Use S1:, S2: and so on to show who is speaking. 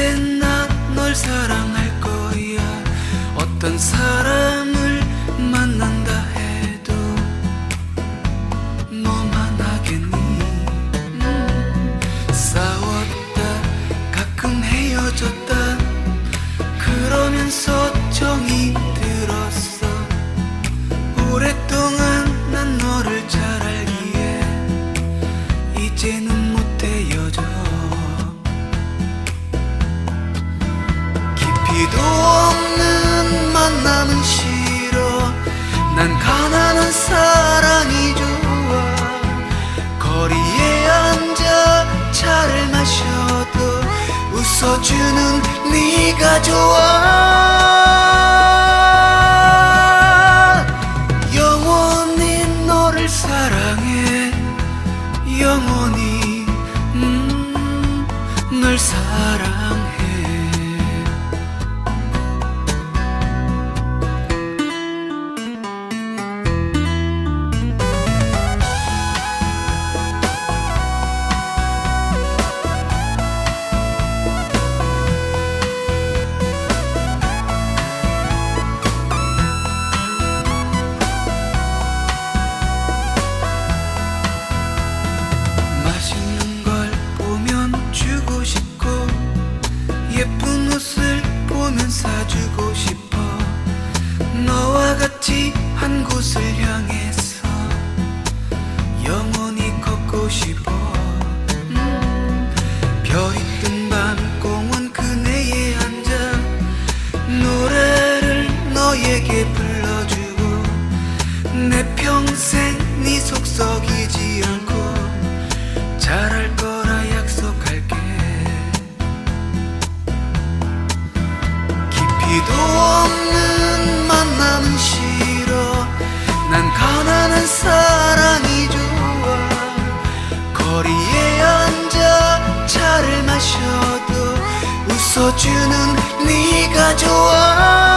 S1: 이젠 난 널 사랑할 거야. 어떤 사랑 깊이도 없는 만남은 싫어. 난 가난한 사랑이 좋아. 거리에 앉아 차를 마셔도 웃어주는 네가 좋아. 영원히 너를 사랑해. 영원히 음, 널 사랑해 곳을 향해서 영원히 걷고 싶어. 음, 별이 뜬 밤 공원 그네에 앉아 노래를 너에게 불러주고 내 평생 네 속썩이지 않고 잘할 웃어주는 네가 좋아